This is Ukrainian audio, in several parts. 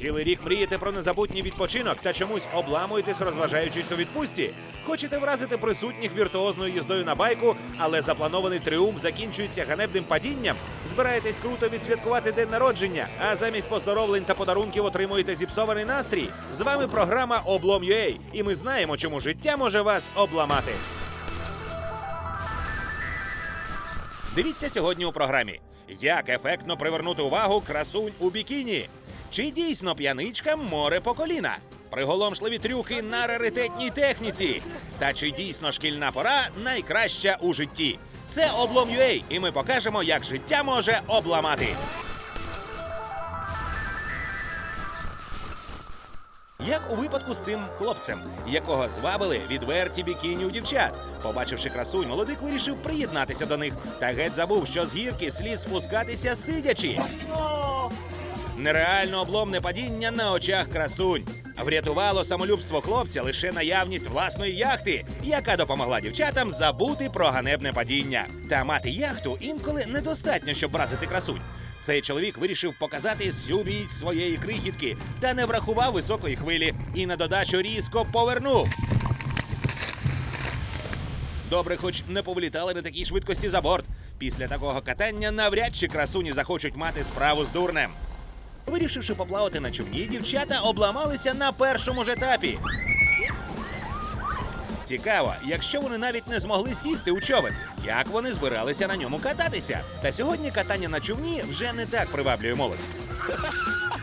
Цілий рік мрієте про незабутній відпочинок та чомусь обламуєтесь, розважаючись у відпустці. Хочете вразити присутніх віртуозною їздою на байку, але запланований тріумф закінчується ганебним падінням. Збираєтесь круто відсвяткувати день народження, а замість поздоровлень та подарунків отримуєте зіпсований настрій. З вами програма Облом.ua, і ми знаємо, чому життя може вас обламати. Дивіться сьогодні у програмі. Як ефектно привернути увагу красунь у бікіні? Чи дійсно п'яничкам море по коліна? Приголомшливі трюки на раритетній техніці. Та чи дійсно шкільна пора найкраща у житті? Це облом.ua, і ми покажемо, як життя може обламати. Як у випадку з цим хлопцем, якого звабили відверті бікіні у дівчат. Побачивши красунь, молодик вирішив приєднатися до них та геть забув, що з гірки слід спускатися сидячи. Нереально обломне падіння на очах красунь. Врятувало самолюбство хлопця лише наявність власної яхти, яка допомогла дівчатам забути про ганебне падіння. Та мати яхту інколи недостатньо, щоб вразити красунь. Цей чоловік вирішив показати зюбість своєї крихітки та не врахував високої хвилі і на додачу різко повернув. Добре, хоч не повилітали на такій швидкості за борт. Після такого катання навряд чи красуні захочуть мати справу з дурнем. Вирішивши поплавати на човні, дівчата обламалися на першому ж етапі. Цікаво, якщо вони навіть не змогли сісти у човен, як вони збиралися на ньому кататися. Та сьогодні катання на човні вже не так приваблює молодь.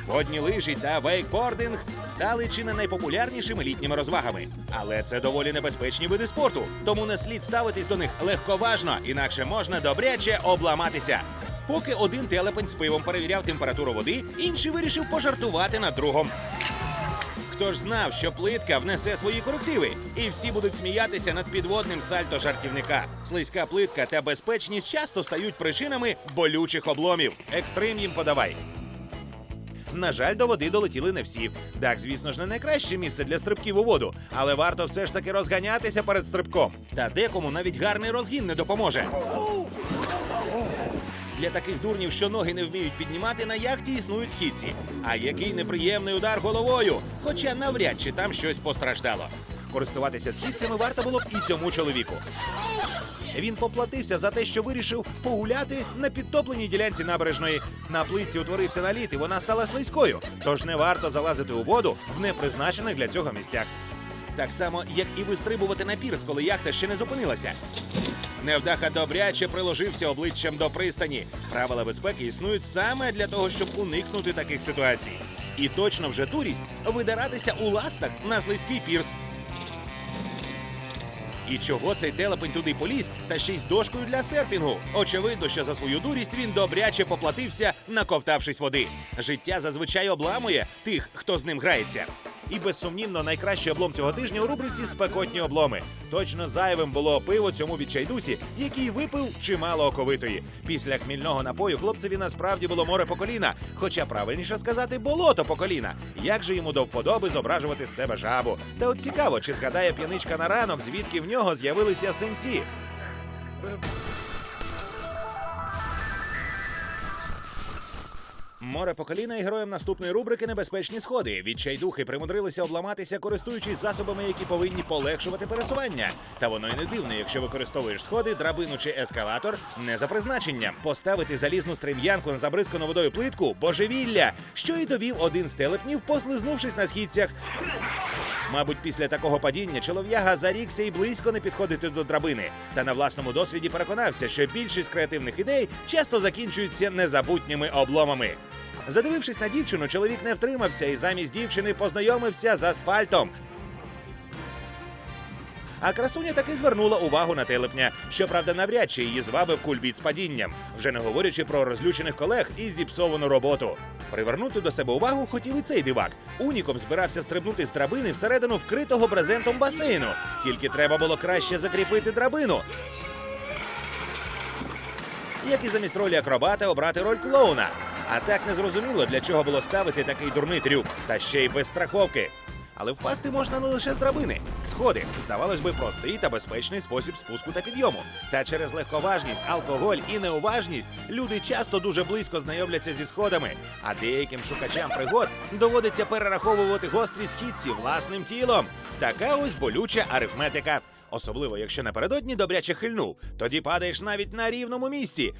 Водні лижі та вейкбординг стали чи не найпопулярнішими літніми розвагами. Але це доволі небезпечні види спорту, тому не слід ставитись до них легковажно, інакше можна добряче обламатися. Поки один телепень з пивом перевіряв температуру води, інший вирішив пожартувати над другом. Хто ж знав, що плитка внесе свої корективи, і всі будуть сміятися над підводним сальто жартівника. Слизька плитка та безпечність часто стають причинами болючих обломів. Екстрим їм подавай. На жаль, до води долетіли не всі. Так, звісно ж, не найкраще місце для стрибків у воду, але варто все ж таки розганятися перед стрибком. Та декому навіть гарний розгін не допоможе. Для таких дурнів, що ноги не вміють піднімати, на яхті існують східці. А який неприємний удар головою, хоча навряд чи там щось постраждало. Користуватися східцями варто було б і цьому чоловіку. Він поплатився за те, що вирішив погуляти на підтопленій ділянці набережної. На плитці утворився наліт, і вона стала слизькою. Тож не варто залазити у воду в непризначених для цього місцях. Так само, як і вистрибувати на пірс, коли яхта ще не зупинилася. Невдаха добряче приложився обличчям до пристані. Правила безпеки існують саме для того, щоб уникнути таких ситуацій. І точно вже дурість видиратися у ластах на слизький пірс. І чого цей телепень туди поліз, та ще й з дошкою для серфінгу? Очевидно, що за свою дурість він добряче поплатився, наковтавшись води. Життя зазвичай обламує тих, хто з ним грається. І безсумнівно найкращий облом цього тижня у рубриці спекотні обломи. Точно зайвим було пиво цьому відчайдусі, який випив чимало оковитої. Після хмільного напою хлопцеві насправді було море по коліна, хоча правильніше сказати болото по коліна. Як же йому до вподоби зображувати з себе жабу? Та от цікаво, чи згадає п'яничка на ранок, звідки в нього з'явилися синці. Море по коліна і героям наступної рубрики небезпечні сходи. Відчайдухи примудрилися обламатися, користуючись засобами, які повинні полегшувати пересування. Та воно й не дивно, якщо використовуєш сходи, драбину чи ескалатор не за призначенням. Поставити залізну стрем'янку на забризкану водою плитку божевілля, що й довів один з телепнів, послизнувшись на східцях. Мабуть, після такого падіння чолов'яга зарікся і близько не підходити до драбини. Та на власному досвіді переконався, що більшість креативних ідей часто закінчуються незабутніми обломами. Задивившись на дівчину, чоловік не втримався і замість дівчини познайомився з асфальтом. А красуня таки звернула увагу на телепня. Щоправда, навряд чи її звабив кульбіт з падінням, вже не говорячи про розлючених колег і зіпсовану роботу. Привернути до себе увагу хотів і цей дивак. Уніком збирався стрибнути з драбини всередину вкритого брезентом басейну. Тільки треба було краще закріпити драбину. Як і замість ролі акробата обрати роль клоуна. А так не зрозуміло, для чого було ставити такий дурний трюк, та ще й без страховки. Але впасти можна не лише з драбини. Сходи, здавалось би, простий та безпечний спосіб спуску та підйому. Та через легковажність, алкоголь і неуважність люди часто дуже близько знайомляться зі сходами, а деяким шукачам пригод доводиться перераховувати гострі східці власним тілом. Така ось болюча арифметика. Особливо, якщо напередодні добряче хильнув, тоді падаєш навіть на рівному місці.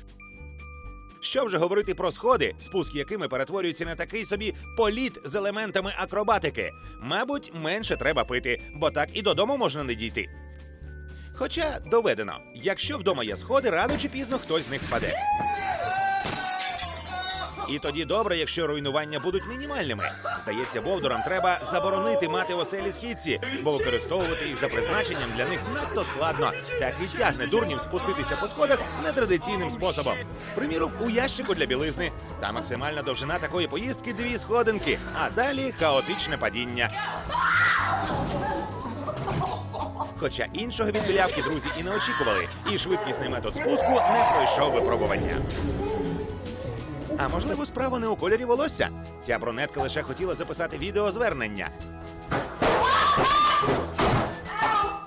Що вже говорити про сходи, спуск якими перетворюється на такий собі політ з елементами акробатики. Мабуть, менше треба пити, бо так і додому можна не дійти. Хоча доведено, якщо вдома є сходи, рано чи пізно хтось з них впаде. І тоді добре, якщо руйнування будуть мінімальними. Здається, бовдурам треба заборонити мати оселі східці, бо використовувати їх за призначенням для них надто складно. Так і тягне дурнів спуститися по сходах нетрадиційним способом. Приміром, у ящику для білизни. Та максимальна довжина такої поїздки дві сходинки, а далі хаотичне падіння. Хоча іншого від білявки друзі і не очікували, і швидкісний метод спуску не пройшов випробування. А можливо, справа не у кольорі волосся. Ця брунетка лише хотіла записати відеозвернення.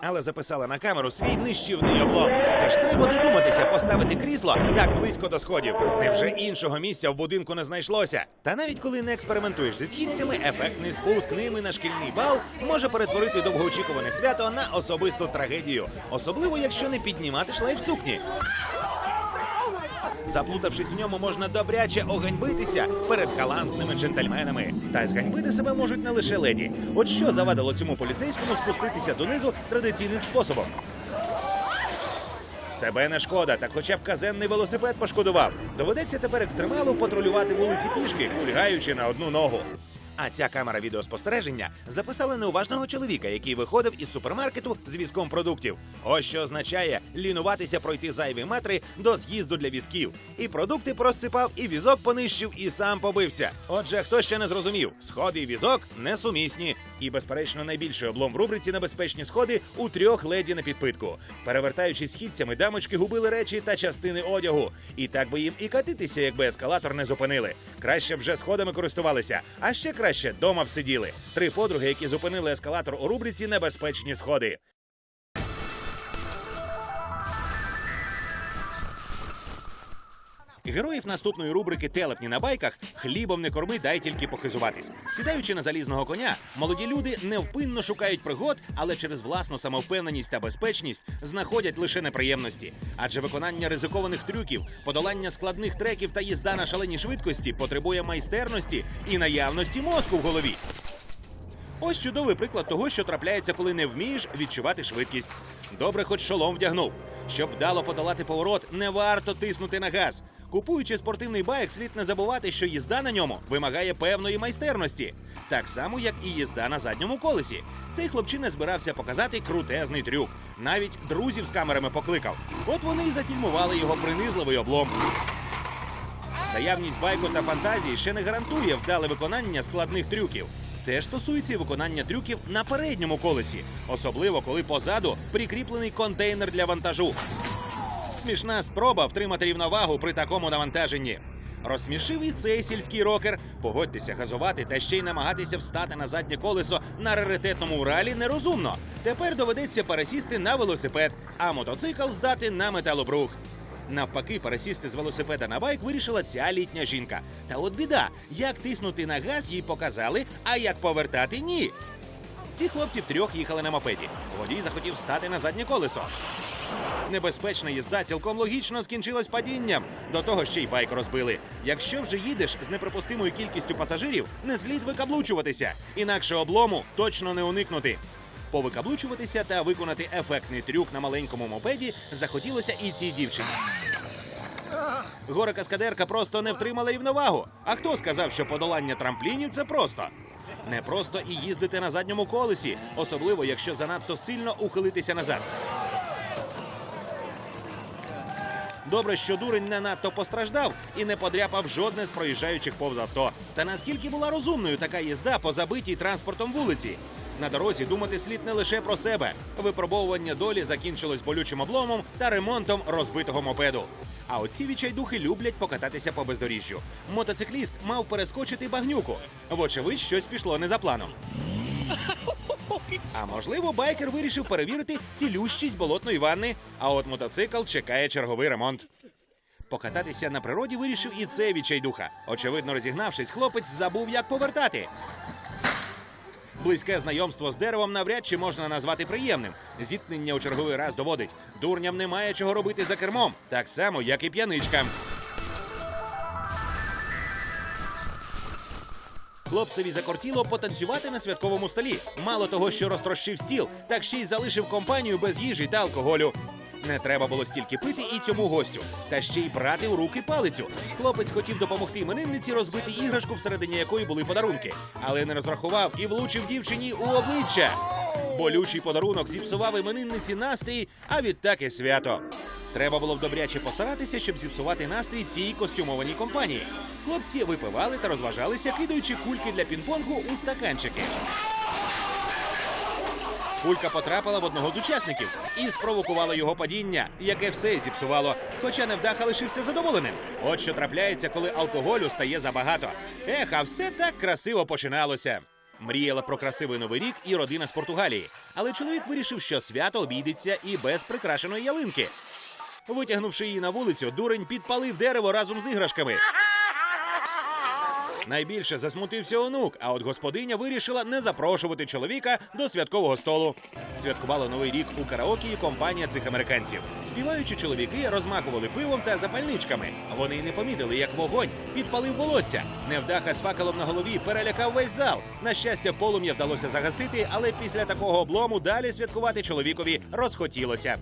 Але записала на камеру свій нищівний облом. Це ж треба додуматися поставити крісло так близько до сходів. Невже іншого місця в будинку не знайшлося? Та навіть коли не експериментуєш зі східцями, ефектний спуск ними на шкільний бал може перетворити довгоочікуване свято на особисту трагедію, особливо якщо не піднімати шлейф сукні. Заплутавшись в ньому, можна добряче оганьбитися перед халантними джентльменами. Та й зганьбити себе можуть не лише леді. От що завадило цьому поліцейському спуститися донизу традиційним способом. Себе не шкода, так хоча б казенний велосипед пошкодував. Доведеться тепер екстремалу патрулювати вулиці пішки, кульгаючи на одну ногу. А ця камера відеоспостереження записала неуважного чоловіка, який виходив із супермаркету з візком продуктів. Ось що означає лінуватися пройти зайві метри до з'їзду для візків. І продукти просипав, і візок понищив, і сам побився. Отже, хто ще не зрозумів, сходи і візок несумісні. І, безперечно, найбільший облом в рубриці небезпечні сходи у трьох леді на підпитку. Перевертаючись східцями, дамочки губили речі та частини одягу. І так би їм і катитися, якби ескалатор не зупинили. Краще вже сходами користувалися, а ще краще дома б сиділи. Три подруги, які зупинили ескалатор у рубриці Небезпечні сходи. Героїв наступної рубрики Телепні на байках хлібом не корми, дай тільки похизуватись. Сідаючи на залізного коня, молоді люди невпинно шукають пригод, але через власну самовпевненість та безпечність знаходять лише неприємності. Адже виконання ризикованих трюків, подолання складних треків та їзда на шаленій швидкості потребує майстерності і наявності мозку в голові. Ось чудовий приклад того, що трапляється, коли не вмієш відчувати швидкість. Добре, хоч шолом вдягнув. Щоб вдало подолати поворот, не варто тиснути на газ. Купуючи спортивний байк, слід не забувати, що їзда на ньому вимагає певної майстерності, так само, як і їзда на задньому колесі. Цей хлопчина збирався показати крутезний трюк. Навіть друзів з камерами покликав. От вони й зафільмували його принизливий облом. Наявність байку та фантазії ще не гарантує вдале виконання складних трюків. Це ж стосується і виконання трюків на передньому колесі, особливо коли позаду прикріплений контейнер для вантажу. Смішна спроба втримати рівновагу при такому навантаженні. Розсмішив і цей сільський рокер. Погодьтеся, газувати та ще й намагатися встати на заднє колесо на раритетному Уралі нерозумно. Тепер доведеться пересісти на велосипед, а мотоцикл здати на металобрух. Навпаки, пересісти з велосипеда на байк вирішила ця літня жінка. Та от біда, як тиснути на газ їй показали, а як повертати ні. Ті хлопці втрьох їхали на мопеді. Водій захотів стати на заднє колесо. Небезпечна їзда цілком логічно скінчилась падінням. До того ще й байк розбили. Якщо вже їдеш з неприпустимою кількістю пасажирів, не слід викаблучуватися, інакше облому точно не уникнути. Повикаблучуватися та виконати ефектний трюк на маленькому мопеді захотілося і цій дівчині. Гора каскадерка просто не втримала рівновагу. А хто сказав, що подолання трамплінів це просто? Не просто і їздити на задньому колесі, особливо якщо занадто сильно ухилитися назад. Добре, що дурень не надто постраждав і не подряпав жодне з проїжджаючих повз авто. Та наскільки була розумною така їзда по забитій транспортом вулиці? На дорозі думати слід не лише про себе. Випробовування долі закінчилось болючим обломом та ремонтом розбитого мопеду. А оці відчайдухи люблять покататися по бездоріжжю. Мотоцикліст мав перескочити багнюку. Вочевидь, щось пішло не за планом. А можливо, байкер вирішив перевірити цілющість болотної ванни, а от мотоцикл чекає черговий ремонт. Покататися на природі вирішив і це відчайдуха. Очевидно, розігнавшись, хлопець забув, як повертати. Близьке знайомство з деревом навряд чи можна назвати приємним. Зіткнення у черговий раз доводить. Дурням немає чого робити за кермом, так само, як і п'яничкам. Хлопцеві закортіло потанцювати на святковому столі. Мало того, що розтрощив стіл, так ще й залишив компанію без їжі та алкоголю. Не треба було стільки пити і цьому гостю, та ще й брати у руки палицю. Хлопець хотів допомогти іменинниці розбити іграшку, всередині якої були подарунки, але не розрахував і влучив дівчині у обличчя. Болючий подарунок зіпсував іменинниці настрій, а відтак і свято. Треба було б добряче постаратися, щоб зіпсувати настрій цій костюмованій компанії. Хлопці випивали та розважалися, кидаючи кульки для пінг-понгу у стаканчики. Кулька потрапила в одного з учасників і спровокувала його падіння, яке все зіпсувало. Хоча невдаха лишився задоволеним. От що трапляється, коли алкоголю стає забагато. Ех, а все так красиво починалося. Мріяла про красивий новий рік і родина з Португалії. Але чоловік вирішив, що свято обійдеться і без прикрашеної ялинки. Витягнувши її на вулицю, дурень підпалив дерево разом з іграшками. Найбільше засмутився онук, а от господиня вирішила не запрошувати чоловіка до святкового столу. Святкувала новий рік у караокі компанія цих американців. Співаючі чоловіки розмахували пивом та запальничками. Вони й не помітили, як вогонь підпалив волосся. Невдаха з факелом на голові перелякав весь зал. На щастя, полум'я вдалося загасити, але після такого облому далі святкувати чоловікові розхотілося.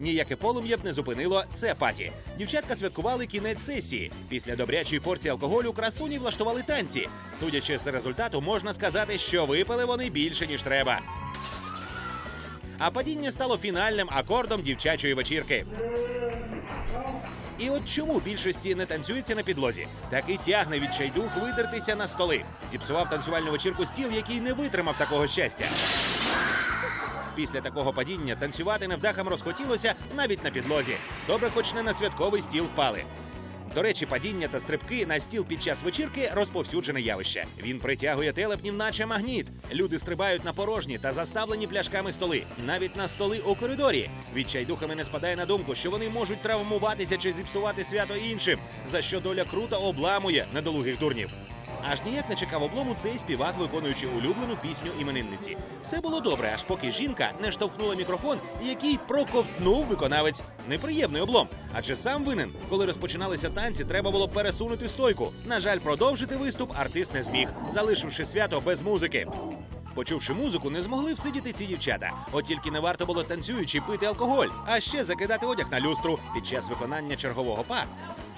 Ніяке полум'я б не зупинило це паті. Дівчатка святкували кінець сесії. Після добрячої порції алкоголю красуні влаштували танці. Судячи з результату, можна сказати, що випили вони більше ніж треба. А падіння стало фінальним акордом дівчачої вечірки. І от чому більшості не танцюється на підлозі? Таки тягне відчайдух видертися на столи. Зіпсував танцювальну вечірку стіл, який не витримав такого щастя. Після такого падіння танцювати невдахам розхотілося навіть на підлозі. Добре, хоч не на святковий стіл впали. До речі, падіння та стрибки на стіл під час вечірки розповсюджене явище. Він притягує телепнів, наче магніт. Люди стрибають на порожні та заставлені пляшками столи, навіть на столи у коридорі. Відчайдухами не спадає на думку, що вони можуть травмуватися чи зіпсувати свято іншим, за що доля круто обламує недолугих дурнів. Аж ніяк не чекав облому цей співак, виконуючи улюблену пісню іменинниці. Все було добре, аж поки жінка не штовхнула мікрофон, який проковтнув виконавець. Неприємний облом. Адже сам винен, коли розпочиналися танці, треба було пересунути стойку. На жаль, продовжити виступ артист не зміг, залишивши свято без музики. Почувши музику, не змогли всидіти ці дівчата. От тільки не варто було танцюючи пити алкоголь, а ще закидати одяг на люстру під час виконання чергового па.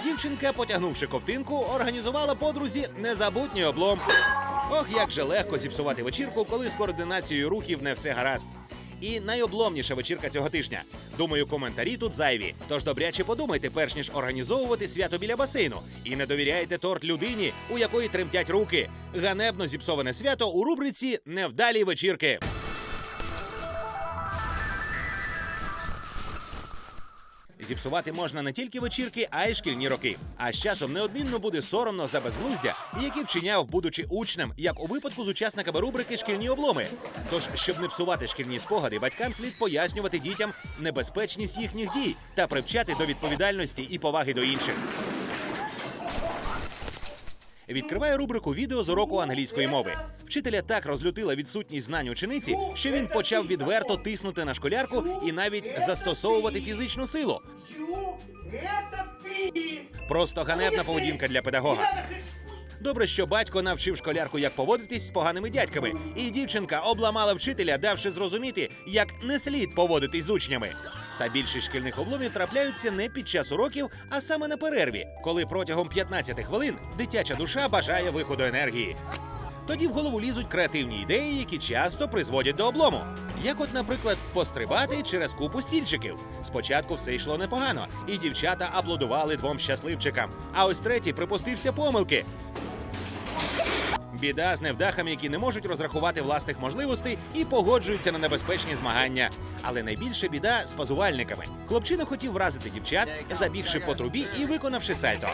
Дівчинка, потягнувши ковтинку, організувала подрузі незабутній облом. Ох, як же легко зіпсувати вечірку, коли з координацією рухів не все гаразд. І найобломніша вечірка цього тижня. Думаю, коментарі тут зайві. Тож добряче подумайте, перш ніж організовувати свято біля басейну. І не довіряйте торт людині, у якої тремтять руки. Ганебно зіпсоване свято у рубриці Невдалі вечірки. Зіпсувати можна не тільки вечірки, а й шкільні роки. А з часом неодмінно буде соромно за безглуздя, які вчиняв, будучи учнем, як у випадку з учасниками рубрики Шкільні обломи. Тож, щоб не псувати шкільні спогади, батькам слід пояснювати дітям небезпечність їхніх дій та привчати до відповідальності і поваги до інших. Відкриває рубрику відео з уроку англійської мови. Вчителя так розлютила відсутність знань учениці, що він почав відверто тиснути на школярку і навіть застосовувати фізичну силу. Просто ганебна поведінка для педагога. Добре, що батько навчив школярку, як поводитись з поганими дядьками, і дівчинка обламала вчителя, давши зрозуміти, як не слід поводитись з учнями. Та більшість шкільних обломів трапляються не під час уроків, а саме на перерві, коли протягом 15 хвилин дитяча душа бажає виходу енергії. Тоді в голову лізуть креативні ідеї, які часто призводять до облому. Як, от, наприклад, пострибати через купу стільчиків. Спочатку все йшло непогано, і дівчата аплодували двом щасливчикам. А ось третій припустився помилки. Біда з невдахами, які не можуть розрахувати власних можливостей і погоджуються на небезпечні змагання. Але найбільше біда з пазувальниками. Хлопчина хотів вразити дівчат, забігши по трубі і виконавши сальто.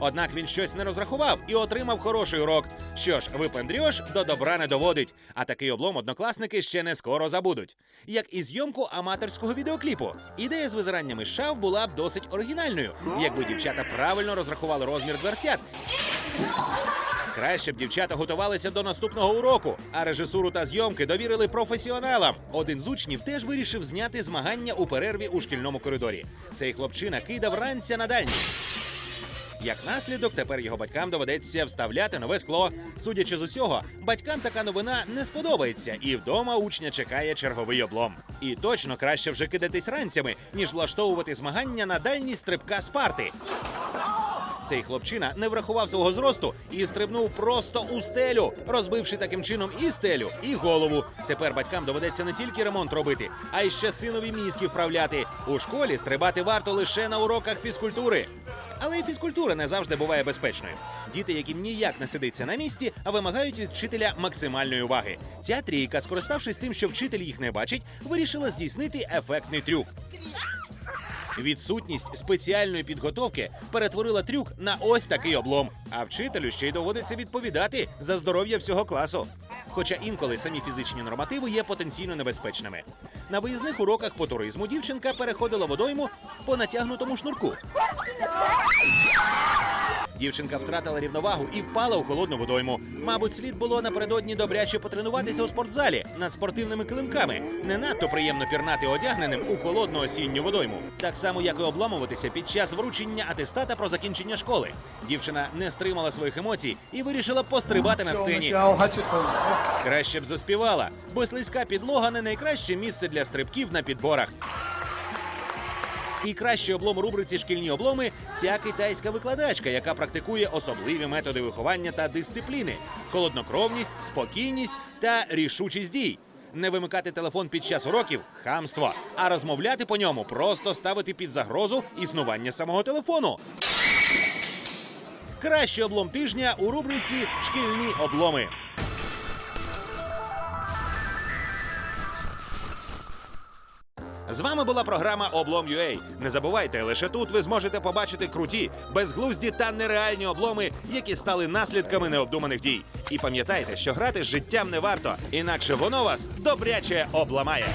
Однак він щось не розрахував і отримав хороший урок. Що ж, випендріж до добра не доводить. А такий облом однокласники ще не скоро забудуть. Як і зйомку аматорського відеокліпу. Ідея з визираннями шав була б досить оригінальною, якби дівчата правильно розрахували розмір дверцят Краще б дівчата готувалися до наступного уроку, а режисуру та зйомки довірили професіоналам. Один з учнів теж вирішив зняти змагання у перерві у шкільному коридорі. Цей хлопчина кидав ранця на дальність. Як наслідок, тепер його батькам доведеться вставляти нове скло. Судячи з усього, батькам така новина не сподобається, і вдома учня чекає черговий облом. І точно краще вже кидатись ранцями, ніж влаштовувати змагання на дальність стрибка з парти. Цей хлопчина не врахував свого зросту і стрибнув просто у стелю, розбивши таким чином і стелю, і голову. Тепер батькам доведеться не тільки ремонт робити, а й ще синові мізки вправляти. У школі стрибати варто лише на уроках фізкультури. Але і фізкультура не завжди буває безпечною. Діти, яким ніяк не сидиться на місці, а вимагають від вчителя максимальної уваги. Ця трійка, скориставшись тим, що вчитель їх не бачить, вирішила здійснити ефектний трюк. Відсутність спеціальної підготовки перетворила трюк на ось такий облом. А вчителю ще й доводиться відповідати за здоров'я всього класу. Хоча інколи самі фізичні нормативи є потенційно небезпечними. На виїзних уроках по туризму дівчинка переходила водойму по натягнутому шнурку. Дівчинка втратила рівновагу і впала у холодну водойму. Мабуть, слід було напередодні добряче потренуватися у спортзалі над спортивними килимками. Не надто приємно пірнати одягненим у холодну осінню водойму. Так само, як і обламуватися під час вручення атестата про закінчення школи. Дівчина не стримала своїх емоцій і вирішила пострибати на сцені. Краще б заспівала, бо слизька підлога не найкраще місце для стрибків на підборах. І кращий облом у рубриці шкільні обломи ця китайська викладачка, яка практикує особливі методи виховання та дисципліни, холоднокровність, спокійність та рішучість дій. Не вимикати телефон під час уроків хамство, а розмовляти по ньому просто ставити під загрозу існування самого телефону. Кращий облом тижня у рубриці Шкільні обломи. З вами була програма Облом UA. Не забувайте, лише тут ви зможете побачити круті, безглузді та нереальні обломи, які стали наслідками необдуманих дій. І пам'ятайте, що грати з життям не варто, інакше воно вас добряче обламає.